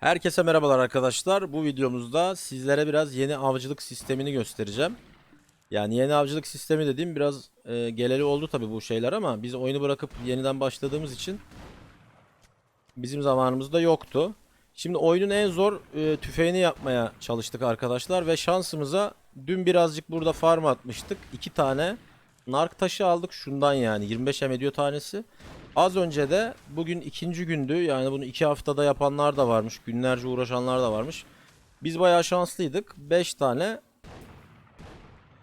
Herkese merhabalar arkadaşlar. Bu videomuzda sizlere biraz yeni avcılık sistemini göstereceğim. Yani yeni avcılık sistemi dediğim biraz e, geleli oldu tabi bu şeyler ama biz oyunu bırakıp yeniden başladığımız için bizim zamanımızda yoktu. Şimdi oyunun en zor e, tüfeğini yapmaya çalıştık arkadaşlar ve şansımıza dün birazcık burada farm atmıştık. İki tane nark taşı aldık şundan yani 25 em ediyor tanesi. Az önce de bugün ikinci gündü. Yani bunu iki haftada yapanlar da varmış. Günlerce uğraşanlar da varmış. Biz bayağı şanslıydık. 5 tane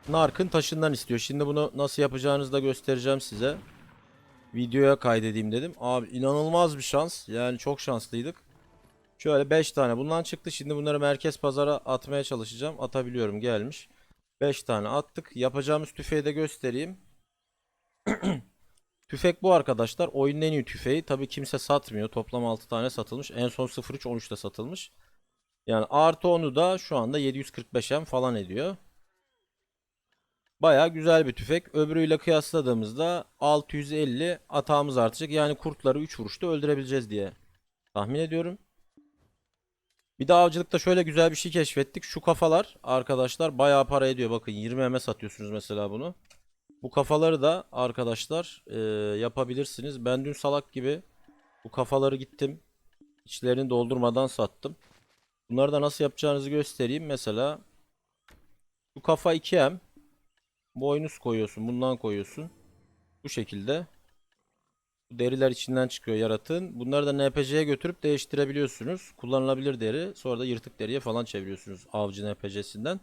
Nark'ın taşından istiyor. Şimdi bunu nasıl yapacağınızı da göstereceğim size. Videoya kaydedeyim dedim. Abi inanılmaz bir şans. Yani çok şanslıydık. Şöyle 5 tane bundan çıktı. Şimdi bunları merkez pazara atmaya çalışacağım. Atabiliyorum gelmiş. 5 tane attık. Yapacağımız tüfeği de göstereyim. Tüfek bu arkadaşlar. Oyunun en iyi tüfeği. Tabi kimse satmıyor. Toplam 6 tane satılmış. En son 03 13'te satılmış. Yani artı onu da şu anda 745M falan ediyor. Baya güzel bir tüfek. Öbürüyle kıyasladığımızda 650 atağımız artacak. Yani kurtları 3 vuruşta öldürebileceğiz diye tahmin ediyorum. Bir de avcılıkta şöyle güzel bir şey keşfettik. Şu kafalar arkadaşlar bayağı para ediyor. Bakın 20 MS satıyorsunuz mesela bunu. Bu kafaları da arkadaşlar e, yapabilirsiniz. Ben dün salak gibi bu kafaları gittim. içlerini doldurmadan sattım. Bunları da nasıl yapacağınızı göstereyim. Mesela bu kafa 2M. Boynuz koyuyorsun. Bundan koyuyorsun. Bu şekilde. Bu deriler içinden çıkıyor yaratığın. Bunları da NPC'ye götürüp değiştirebiliyorsunuz. Kullanılabilir deri. Sonra da yırtık deriye falan çeviriyorsunuz avcı NPC'sinden.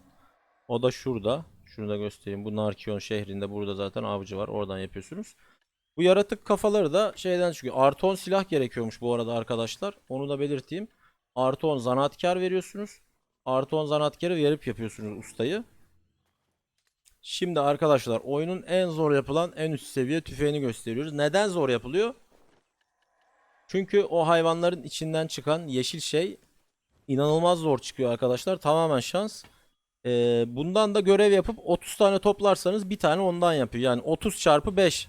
O da şurada. Şunu da göstereyim. Bu Narkion şehrinde burada zaten avcı var. Oradan yapıyorsunuz. Bu yaratık kafaları da şeyden çıkıyor. Artı 10 silah gerekiyormuş bu arada arkadaşlar. Onu da belirteyim. Artı 10 zanaatkar veriyorsunuz. Artı 10 zanaatkarı verip yapıyorsunuz ustayı. Şimdi arkadaşlar oyunun en zor yapılan en üst seviye tüfeğini gösteriyoruz. Neden zor yapılıyor? Çünkü o hayvanların içinden çıkan yeşil şey inanılmaz zor çıkıyor arkadaşlar. Tamamen şans. Ee, bundan da görev yapıp 30 tane toplarsanız bir tane ondan yapıyor. Yani 30 çarpı 5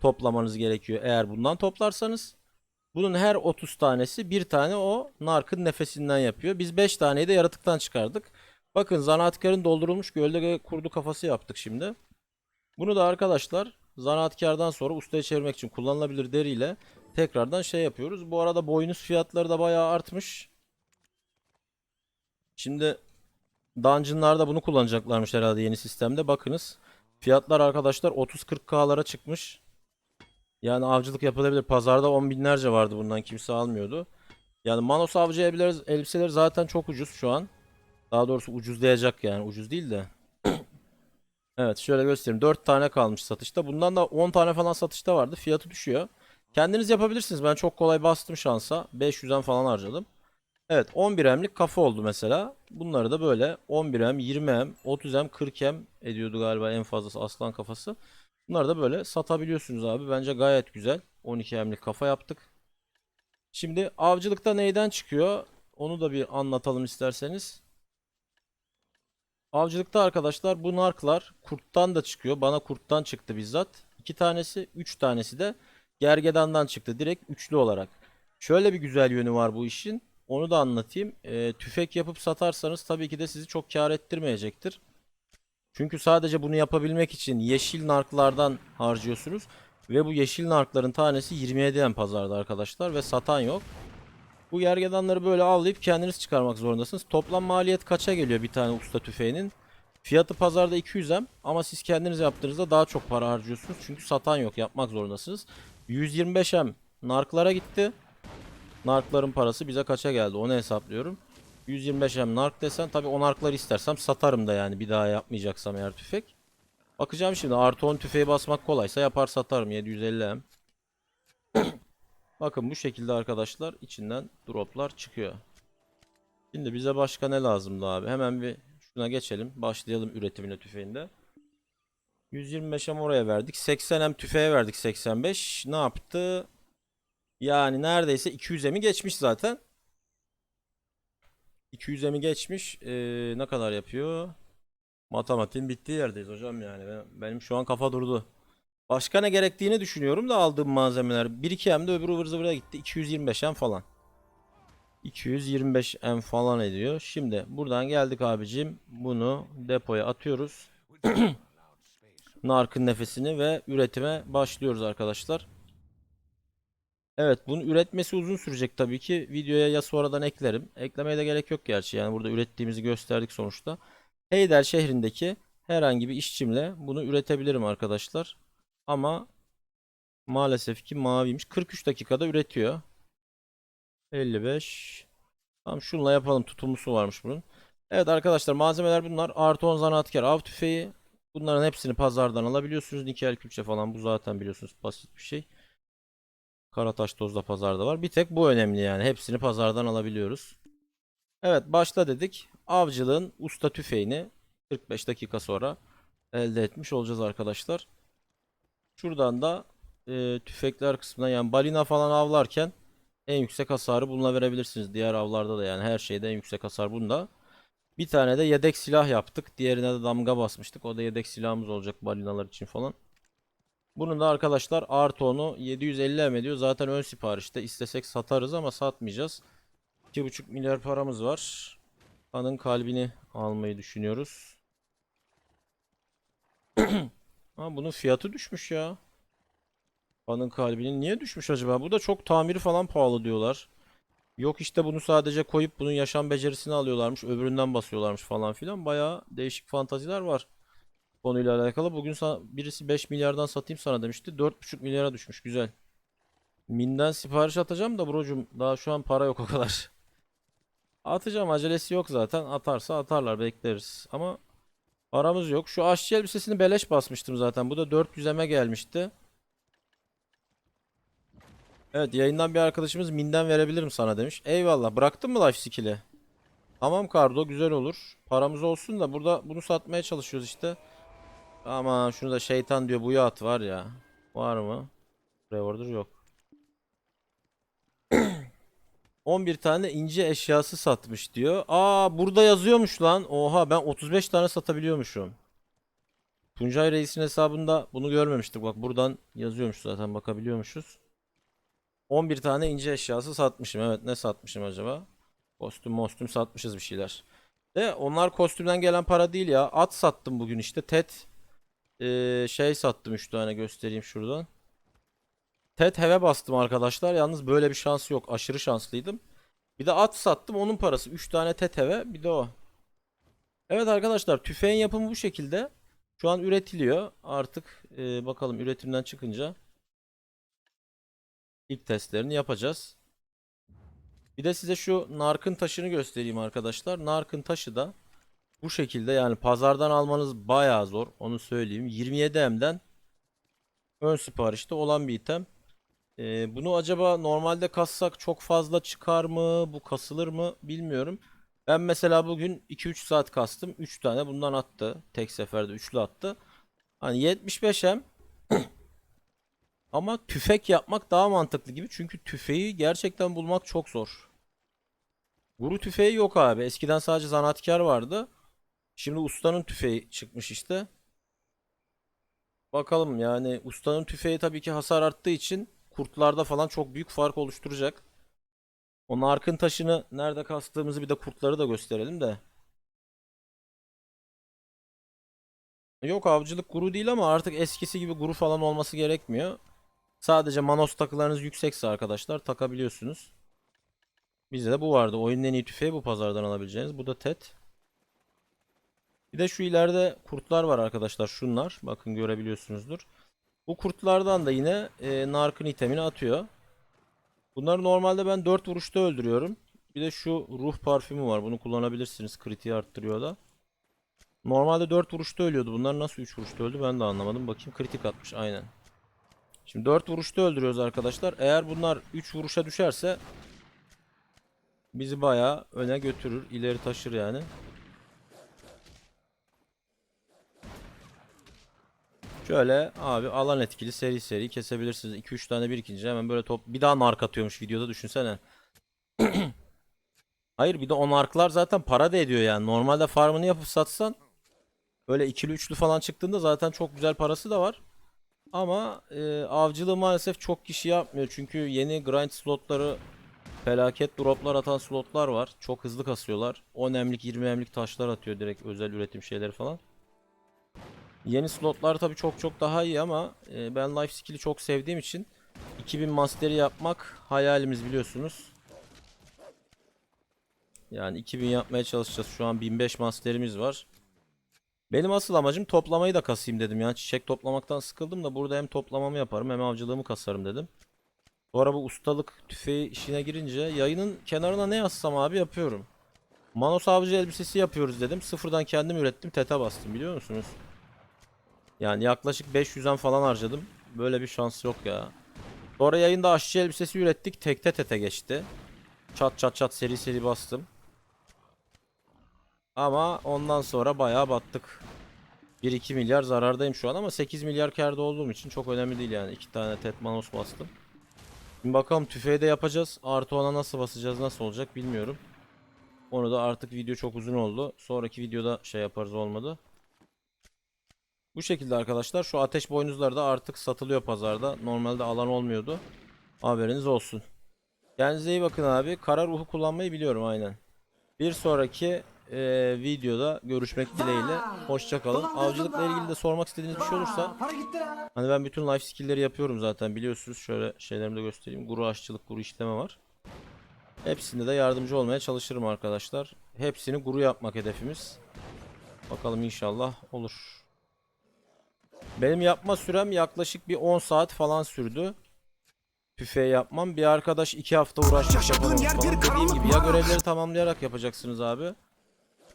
toplamanız gerekiyor eğer bundan toplarsanız. Bunun her 30 tanesi bir tane o narkın nefesinden yapıyor. Biz 5 taneyi de yaratıktan çıkardık. Bakın zanaatkarın doldurulmuş gölde kurdu kafası yaptık şimdi. Bunu da arkadaşlar zanaatkardan sonra ustaya çevirmek için kullanılabilir deriyle tekrardan şey yapıyoruz. Bu arada boynuz fiyatları da bayağı artmış. Şimdi Dungeon'larda bunu kullanacaklarmış herhalde yeni sistemde. Bakınız. Fiyatlar arkadaşlar 30-40k'lara çıkmış. Yani avcılık yapılabilir. Pazarda 10 binlerce vardı bundan kimse almıyordu. Yani Manos avcı elbiseleri zaten çok ucuz şu an. Daha doğrusu ucuzlayacak yani. Ucuz değil de. evet şöyle göstereyim. 4 tane kalmış satışta. Bundan da 10 tane falan satışta vardı. Fiyatı düşüyor. Kendiniz yapabilirsiniz. Ben çok kolay bastım şansa. 500'den falan harcadım. Evet 11M'lik kafa oldu mesela. Bunları da böyle 11M, 20M, 30M, 40M ediyordu galiba en fazlası aslan kafası. Bunları da böyle satabiliyorsunuz abi. Bence gayet güzel. 12M'lik kafa yaptık. Şimdi avcılıkta neyden çıkıyor? Onu da bir anlatalım isterseniz. Avcılıkta arkadaşlar bu narklar kurttan da çıkıyor. Bana kurttan çıktı bizzat. 2 tanesi, 3 tanesi de gergedandan çıktı. Direkt üçlü olarak. Şöyle bir güzel yönü var bu işin. Onu da anlatayım. Ee, tüfek yapıp satarsanız tabii ki de sizi çok kar ettirmeyecektir. Çünkü sadece bunu yapabilmek için yeşil narklardan harcıyorsunuz. Ve bu yeşil narkların tanesi 27 en pazarda arkadaşlar ve satan yok. Bu gergedanları böyle avlayıp kendiniz çıkarmak zorundasınız. Toplam maliyet kaça geliyor bir tane usta tüfeğinin? Fiyatı pazarda 200 em ama siz kendiniz yaptığınızda daha çok para harcıyorsunuz. Çünkü satan yok yapmak zorundasınız. 125 em narklara gitti. Narkların parası bize kaça geldi onu hesaplıyorum. 125 em nark desen tabi o narkları istersem satarım da yani bir daha yapmayacaksam eğer tüfek. Bakacağım şimdi artı 10 tüfeği basmak kolaysa yapar satarım 750 em. Bakın bu şekilde arkadaşlar içinden droplar çıkıyor. Şimdi bize başka ne lazımdı abi? Hemen bir şuna geçelim. Başlayalım üretimine tüfeğinde. 125 em oraya verdik. 80 em tüfeğe verdik 85. Ne yaptı? Yani neredeyse 200 emi geçmiş zaten. 200 emi geçmiş. Ee, ne kadar yapıyor? Matematiğin bittiği yerdeyiz hocam yani. Ben- Benim şu an kafa durdu. Başka ne gerektiğini düşünüyorum da aldığım malzemeler. 1-2 hem de öbürü ıvır zıvıra gitti. 225 hem falan. 225 M falan ediyor. Şimdi buradan geldik abicim. Bunu depoya atıyoruz. Narkın nefesini ve üretime başlıyoruz arkadaşlar. Evet bunun üretmesi uzun sürecek tabii ki. Videoya ya sonradan eklerim. Eklemeye de gerek yok gerçi. Yani burada ürettiğimizi gösterdik sonuçta. Heydel şehrindeki herhangi bir işçimle bunu üretebilirim arkadaşlar. Ama maalesef ki maviymiş. 43 dakikada üretiyor. 55. Tamam şunla yapalım. Tutulmusu varmış bunun. Evet arkadaşlar malzemeler bunlar. Artı 10 zanaatkar av tüfeği. Bunların hepsini pazardan alabiliyorsunuz. Nikel külçe falan bu zaten biliyorsunuz basit bir şey. Karataş toz da pazarda var. Bir tek bu önemli yani. Hepsini pazardan alabiliyoruz. Evet başla dedik. Avcılığın usta tüfeğini 45 dakika sonra elde etmiş olacağız arkadaşlar. Şuradan da e, tüfekler kısmına yani balina falan avlarken en yüksek hasarı bununla verebilirsiniz. Diğer avlarda da yani her şeyde en yüksek hasar bunda. Bir tane de yedek silah yaptık. Diğerine de damga basmıştık. O da yedek silahımız olacak balinalar için falan. Bunun da arkadaşlar artı onu 750 M ediyor. Zaten ön siparişte istesek satarız ama satmayacağız. 2,5 milyar paramız var. Kanın kalbini almayı düşünüyoruz. Ha bunun fiyatı düşmüş ya. Kanın kalbinin niye düşmüş acaba? Bu da çok tamiri falan pahalı diyorlar. Yok işte bunu sadece koyup bunun yaşam becerisini alıyorlarmış. Öbüründen basıyorlarmış falan filan. Bayağı değişik fantaziler var. Konuyla alakalı. Bugün sana, birisi 5 milyardan satayım sana demişti. 4,5 milyara düşmüş. Güzel. Minden sipariş atacağım da brocum. Daha şu an para yok o kadar. Atacağım acelesi yok zaten. Atarsa atarlar bekleriz. Ama paramız yok. Şu aşçı elbisesini beleş basmıştım zaten. Bu da 400'eme gelmişti. Evet yayından bir arkadaşımız minden verebilirim sana demiş. Eyvallah. Bıraktın mı life skill'i? Tamam Kardo güzel olur. Paramız olsun da burada bunu satmaya çalışıyoruz işte. Ama şunu da şeytan diyor bu at var ya. Var mı? Reorder yok. 11 tane ince eşyası satmış diyor. Aa burada yazıyormuş lan. Oha ben 35 tane satabiliyormuşum. Tuncay Reis'in hesabında bunu görmemiştik. Bak buradan yazıyormuş zaten bakabiliyormuşuz. 11 tane ince eşyası satmışım. Evet ne satmışım acaba? Kostüm mostüm satmışız bir şeyler. De onlar kostümden gelen para değil ya. At sattım bugün işte. Tet ee, şey sattım 3 tane göstereyim şuradan. Tet heve bastım arkadaşlar. Yalnız böyle bir şans yok. Aşırı şanslıydım. Bir de at sattım onun parası. 3 tane tet heve bir de o. Evet arkadaşlar tüfeğin yapımı bu şekilde. Şu an üretiliyor. Artık ee, bakalım üretimden çıkınca ilk testlerini yapacağız. Bir de size şu narkın taşını göstereyim arkadaşlar. Narkın taşı da bu şekilde yani pazardan almanız bayağı zor. Onu söyleyeyim. 27M'den ön siparişte olan bir item. Ee, bunu acaba normalde kassak çok fazla çıkar mı? Bu kasılır mı? Bilmiyorum. Ben mesela bugün 2-3 saat kastım. 3 tane bundan attı. Tek seferde üçlü attı. Hani 75M ama tüfek yapmak daha mantıklı gibi. Çünkü tüfeği gerçekten bulmak çok zor. Guru tüfeği yok abi. Eskiden sadece zanaatkar vardı. Şimdi ustanın tüfeği çıkmış işte. Bakalım yani ustanın tüfeği tabii ki hasar arttığı için kurtlarda falan çok büyük fark oluşturacak. O narkın taşını nerede kastığımızı bir de kurtları da gösterelim de. Yok avcılık guru değil ama artık eskisi gibi guru falan olması gerekmiyor. Sadece manos takılarınız yüksekse arkadaşlar takabiliyorsunuz. Bizde de bu vardı. Oyunun en iyi tüfeği bu pazardan alabileceğiniz. Bu da TET. Bir de şu ileride kurtlar var arkadaşlar. Şunlar. Bakın görebiliyorsunuzdur. Bu kurtlardan da yine e, narkın itemini atıyor. Bunları normalde ben 4 vuruşta öldürüyorum. Bir de şu ruh parfümü var. Bunu kullanabilirsiniz. Kritiği arttırıyor da. Normalde 4 vuruşta ölüyordu. Bunlar nasıl 3 vuruşta öldü ben de anlamadım. Bakayım kritik atmış aynen. Şimdi 4 vuruşta öldürüyoruz arkadaşlar. Eğer bunlar 3 vuruşa düşerse bizi bayağı öne götürür. ileri taşır yani. Şöyle abi alan etkili seri seri kesebilirsiniz. 2-3 tane birikince hemen böyle top bir daha nark atıyormuş videoda düşünsene. Hayır bir de o narklar zaten para da ediyor yani. Normalde farmını yapıp satsan böyle ikili üçlü falan çıktığında zaten çok güzel parası da var. Ama e, avcılığı maalesef çok kişi yapmıyor. Çünkü yeni grind slotları felaket droplar atan slotlar var. Çok hızlı kasıyorlar. 10 emlik 20 emlik taşlar atıyor direkt özel üretim şeyleri falan. Yeni slotlar tabii çok çok daha iyi ama e, ben life skill'i çok sevdiğim için 2000 master'i yapmak hayalimiz biliyorsunuz. Yani 2000 yapmaya çalışacağız. Şu an 1005 master'imiz var. Benim asıl amacım toplamayı da kasayım dedim. Yani çiçek toplamaktan sıkıldım da burada hem toplamamı yaparım hem avcılığımı kasarım dedim. Sonra bu ustalık tüfeği işine girince yayının kenarına ne yazsam abi yapıyorum. Manos avcı elbisesi yapıyoruz dedim. Sıfırdan kendim ürettim. Tete bastım biliyor musunuz? Yani yaklaşık 500'en falan harcadım. Böyle bir şans yok ya. Sonra yayında aşçı elbisesi ürettik. Tekte tete geçti. Çat çat çat seri seri bastım. Ama ondan sonra bayağı battık. 1-2 milyar zarardayım şu an ama 8 milyar kârda olduğum için çok önemli değil yani. 2 tane Tetmanos bastım. Şimdi bakalım tüfeği de yapacağız. Artı ona nasıl basacağız nasıl olacak bilmiyorum. Onu da artık video çok uzun oldu. Sonraki videoda şey yaparız olmadı. Bu şekilde arkadaşlar şu ateş boynuzları da artık satılıyor pazarda. Normalde alan olmuyordu. Haberiniz olsun. Kendinize iyi bakın abi. Kara ruhu kullanmayı biliyorum aynen. Bir sonraki eee, videoda görüşmek dileğiyle. Hoşçakalın. Avcılıkla ilgili de sormak istediğiniz bir şey olursa. Hani ben bütün life skill'leri yapıyorum zaten biliyorsunuz. Şöyle şeylerimi de göstereyim. Guru aşçılık, guru işleme var. Hepsinde de yardımcı olmaya çalışırım arkadaşlar. Hepsini guru yapmak hedefimiz. Bakalım inşallah olur. Benim yapma sürem yaklaşık bir 10 saat falan sürdü. Tüfeği yapmam. Bir arkadaş 2 hafta uğraşmış yer falan. Dediğim gibi ya görevleri tamamlayarak yapacaksınız abi.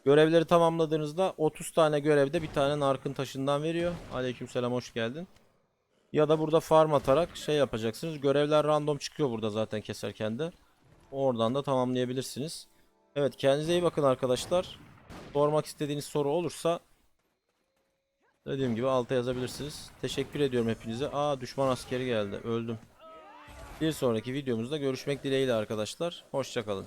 Görevleri tamamladığınızda 30 tane görevde bir tane narkın taşından veriyor. Aleykümselam hoş geldin. Ya da burada farm atarak şey yapacaksınız. Görevler random çıkıyor burada zaten keserken de. Oradan da tamamlayabilirsiniz. Evet kendinize iyi bakın arkadaşlar. Sormak istediğiniz soru olursa dediğim gibi alta yazabilirsiniz. Teşekkür ediyorum hepinize. Aa düşman askeri geldi. Öldüm. Bir sonraki videomuzda görüşmek dileğiyle arkadaşlar. Hoşçakalın.